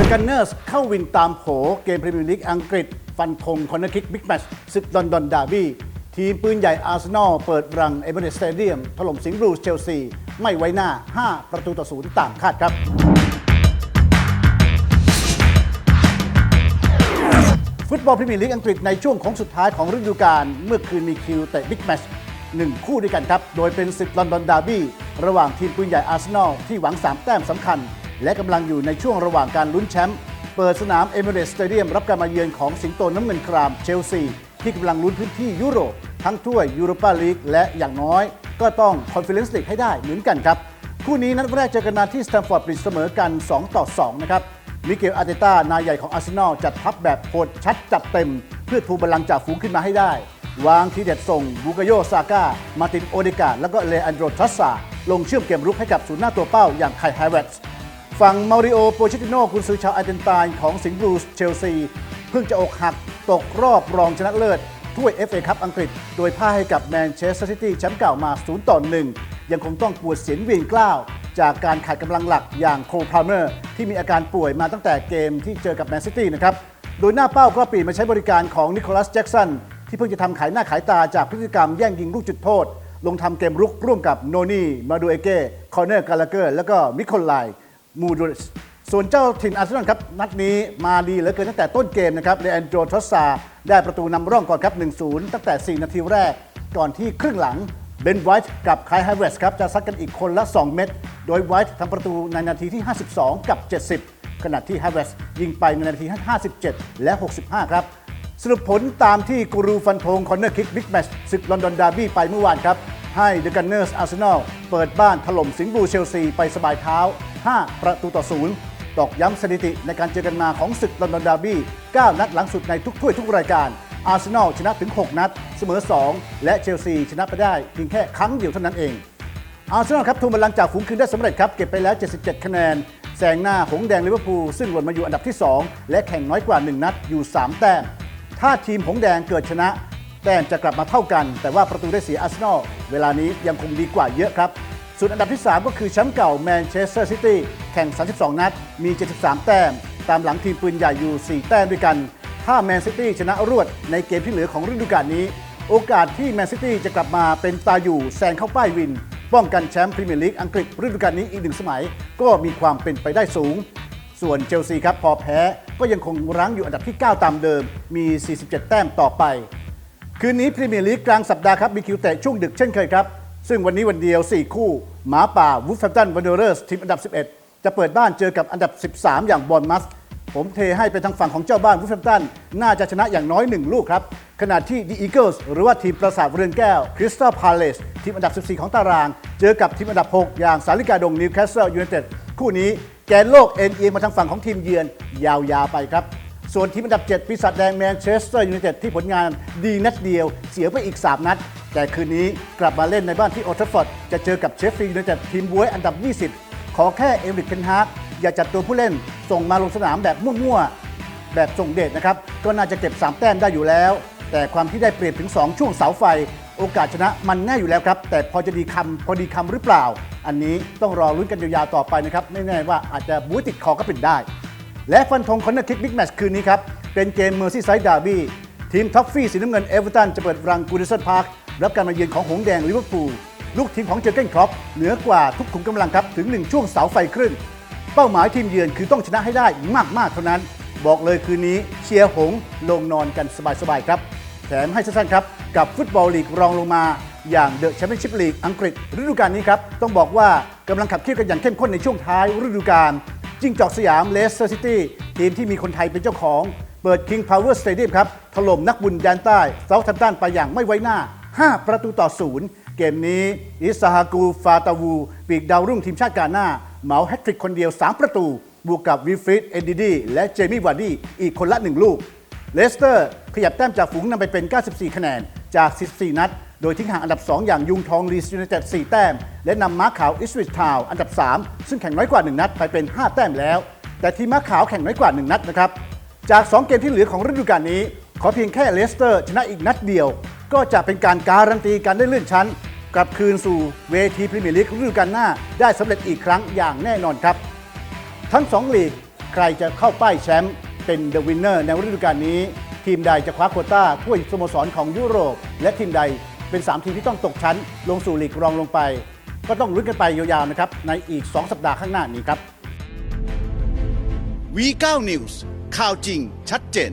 The Gunners เข้าวินตามโผเกมพรีเมียร์ลีกอังกฤษ ฟันธงคอนเนอร์คิกบิ๊กแมช์ศึกลอนดอนดาร์บี้ทีมปืนใหญ่อาร์เซนอลเปิดรังเอเบเรสสเตเดียมถล่มสิงห์บลูส์เชลซี ไม่ไว้หน้า 5 ประตูต่อศูนย์ตามคาดครับ ฟุตบอลพรีเมียร์ลีกอังกฤษในช่วงของสุดท้ายของฤดูกาลเมื่อคืนมีคิวเตะบิ๊กแมชหนึ่งคู่ด้วยกันครับ โดยเป็นศึกลอนดอนดาร์บี้ระหว่างทีมปืนใหญ่อาร์เซนอลที่หวัง 3 แต้มสำคัญ และกำลังอยู่ในช่วงระหว่างการลุ้นแชมป์เปิดสนามเอมิเรสสเตเดียมรับการมาเยือนของสิงโตน้ำเงินครามเชลซีที่กำลังลุ้นพื้นที่ยุโรป ทั้งถ้วยยูโรปาลีกและอย่างน้อย ก็ต้องคอนเฟอเรนซ์ลีกให้ได้เหมือนกันครับ คู่นี้นัดแรกเจอกันมาที่สแตมฟอร์ดบริดจ์เสมอกัน 2 ต่อ 2 นะครับมิเกลอาร์เตต้านายใหญ่ของอาร์เซนอลจัดทัพแบบโหดชัดจัดเต็ม เพื่อทูบัลลังจากฝูงขึ้นมาให้ได้ วางทีเด็ดส่งบูกาโยซาก้ามาตินโอเดกาแล้วก็เลอันโดรทัสซาลงเชื่อมเกมรุกให้กับศูนย์หน้าตัวเป้าอย่างไคฮเวตส์ ฝั่งมาริโอโปเชติโน่กุนซือชาวอาร์เจนตินของสิงห์บลูสเชลซี เพิ่งจะอกหักตกรอบรองชนะเลิศถ้วย FA คัพอังกฤษ โดยพ่ายให้กับแมนเชสเตอร์ซิตี้แชมป์เก่ามา 0 ต่อ 1 ยังคงต้องปวดเสียนเวียนกล้าว จากการขาดกำลังหลักอย่างโคลพาเมอร์ ที่มีอาการป่วยมาตั้งแต่เกมที่เจอกับแมนซิตี้นะครับ โดยหน้าเป้าก็เปลี่ยนมาใช้บริการของนิโคลัสแจ็กสันที่เพิ่งจะทำขายหน้าขายตาจากพฤติกรรมแย่งยิงลูกจุดโทษ ลงทำเกมรุกร่วมกับโนนี่มาดูเอเก้คอเนอร์กาลาเกอร์ แล้วก็มิโคลไล มูดริสส่วนเจ้าถิ่นอาร์เซนอลครับนัดนี้มาดีเหลือเกินตั้งแต่ต้นเกมนะครับเลอันโดรทอสซาได้ประตูนำร่องก่อนครับ 1-0 ตั้งแต่ 4 นาทีแรก ก่อนที่ครึ่งหลังเบนไวท์กับไคลไฮเวสครับจะซัดกันอีกคนละ 2 เม็ดโดยไวท์ทำประตูในนาทีที่ 52 กับ 70 ขณะที่ไฮเวสยิงไปในนาทีที่57 และ 65 ครับ สรุปผลตามที่กูรูฟันธงคอนเนอร์คิกบิ๊กแมชศึกลอนดอนดาร์บี้ไปเมื่อวานครับ ให้เดอะกันเนอร์สอาร์เซนอลเปิดบ้านถล่มสิงห์บลูเชลซีไปสบายเท้า 5 ประตูต่อศูนย์ตอกย้ำสถิติในการเจอกันมาของศึกลอนดอนดาร์บี้ 9 นัดหลังสุดในทุกถ้วยทุกรายการ อาร์เซนอลชนะถึง 6 นัด เสมอ 2 และเชลซีชนะไปได้เพียงแค่ครั้งเดียวเท่านั้นเอง อาร์เซนอลครับทวงบัลลังจากฝูงคืนได้สำเร็จครับ เก็บไปแล้ว 77 คะแนน แซงหน้าหงแดงลิเวอร์พูลซึ่งหล่นมาอยู่อันดับที่ 2 และแข่งน้อยกว่า 1 นัดอยู่ 3 แต้มถ้าทีมหงแดงเกิดชนะ แต้มจะกลับมาเท่ากัน แต่ว่าประตูได้เสียอาร์เซนอลเวลานี้ยังคงดีกว่าเยอะครับ ส่วนอันดับที่ 3 ก็คือแชมป์เก่าแมนเชสเตอร์ซิตี้แข่ง 32 นัด มี 73 แต้ม ตามหลังทีมปืนใหญ่อยู่ 4 แต้มด้วยกัน ถ้าแมนซิตี้ชนะรวดในเกมที่เหลือของฤดูกาลนี้ โอกาสที่แมนซิตี้จะกลับมาเป็นตาอยู่แซงเข้าป้ายวิน ป้องกันแชมป์พรีเมียร์ลีกอังกฤษฤดูกาลนี้อีกหนึ่งสมัย ก็มีความเป็นไปได้สูงส่วนเชลซีครับพอแพ้ก็ยังคงรั้งอยู่อันดับที่ 9 ตามเดิมมี 47 แต้มต่อไป คืนนี้พรีเมียร์ลีกกลางสัปดาห์ครับมีคิวเตะช่วงดึกเช่นเคยครับ ซึ่งวันนี้วันเดียว 4 คู่ หมาป่าวูฟแฟมตันวันเดอร์เรสทีมอันดับ 11 จะเปิดบ้านเจอกับอันดับ 13 อย่างบอลมัส ผมเทให้ไปทางฝั่งของเจ้าบ้านวูฟแฟมตันน่าจะชนะอย่างน้อย 1 ลูกครับ ขณะที่ดีอีเกิลส์หรือว่าทีมประสาทเรือนแก้วคริสตัลพาเลสทีมอันดับ 14 ของตาราง เจอกับทีมอันดับ 6 อย่างสาริกาดงนิวคาสเซิลยูไนเต็ดคู่นี้แกนโลกเอ็นเอียงมาทางฝั่งของทีมเยือนยาวๆไปครับ ส่วนทีมอันดับ 7 ปีศาจแดงแมนเชสเตอร์ยูไนเต็ดที่ผลงานดีนัดเดียว เสียไปอีก 3 นัด แต่คืนนี้กลับมาเล่นในบ้านที่โอลด์แทัฟอร์ดจะเจอกับเชฟฟีลด์ยูไนเต็ดทีมบวยอันดับ 20 ขอแค่เอริกเทนฮาร์กอย่าจัดตัวผู้เล่นส่งมาลงสนามแบบมั่วๆ แบบส่งเดชนะครับ ก็น่าจะเก็บ 3 แต้มได้อยู่แล้ว แต่ความที่ได้เปรียบถึง 2 ช่วงเสาไฟ โอกาสชนะมันแน่อยู่แล้วครับ แต่พอจะดีคำพอดีคำหรือเปล่า อันนี้ต้องรอลุ้นกันยาวๆต่อไปนะครับไม่แน่ว่าอาจจะบู๊ติดคอก็เป็นได้ และฟันธงคอนเนอร์คิกบิ๊กแมตช์คืนนี้ครับ เป็นเกมเมอร์ซี่ไซด์ดาร์บี้ทีมท็อฟฟี่สีน้ำเงินเอเวอร์ตันจะเปิดรังกูดิสันพาร์ครับการมาเยือนของหงส์แดงลิเวอร์พูลลูกทีมของเจอร์เกนครอปเหนือกว่าทุกขุมกำลังครับถึง 1 ช่วงเสาไฟครึ่ง เป้าหมายทีมเยือนคือต้องชนะให้ได้มากๆเท่านั้น บอกเลยคืนนี้เชียร์หงส์ลงนอนกันสบายๆครับ แถมให้สั้นๆครับ กับฟุตบอลลีกรองลงมา อย่างเดอะแชมเปี้ยนชิพลีกอังกฤษฤดูกาลนี้ครับ ต้องบอกว่ากำลังขับเคี่ยวกันอย่างเข้มข้นในช่วงท้ายฤดูกาล จิ้งจอกสยามเลสเตอร์ซิตี้ทีมที่มีคนไทยเป็นเจ้าของ เปิด King Power Stadium ครับ ถล่มนักบุญยานใต้เซาท์แฮมป์ตันไปอย่างไม่ไว้หน้า 5 ประตูต่อศูนย์เกมนี้ อิสฮากูฟาตาวู ปีกดาวรุ่งทีมชาติกาหน้าเหมาแฮตทริกคนเดียว 3 ประตู บวกกับวิฟริดเอนดิดีและเจมี่วาร์ดี้อีกคนละ 1 ลูกเลสเตอร์ขยับแต้มจากฝูงนำไปเป็น 94 คะแนนจาก 14 นัด โดยทิ้งห่างอันดับ 2 อย่างยุงทองลีสยูไนเต็ด4แต้ม และนำม้าขาวอิสวิชทาวอันดับ 3 ซึ่งแข่งน้อยกว่า 1 นัดไปเป็น 5 แต้มแล้ว แต่ทีมม้าขาวแข่งน้อยกว่า 1 นัดนะครับ จาก 2 เกมที่เหลือของฤดูกาลนี้ ขอเพียงแค่เลสเตอร์ชนะอีกนัดเดียว ก็จะเป็นการการันตีการได้เลื่อนชั้น กลับคืนสู่เวทีพรีเมียร์ลีกฤดูกาลหน้า ได้สำเร็จอีกครั้งอย่างแน่นอนครับ ทั้ง 2 ลีกใครจะเข้าป้ายแชมป์เป็นเดอะวินเนอร์ในฤดูกาลนี้ ทีมใดจะคว้าโควต้าถ้วยสโมสรของยุโรป และทีมใด เป็น 3 ทีมที่ต้องตกชั้น ลงสู่ลีกรองลงไป ก็ต้องลุ้นกันไปยาวๆนะครับในอีก 2 สัปดาห์ข้างหน้านี้ครับ V9 News ข่าวจริงชัดเจน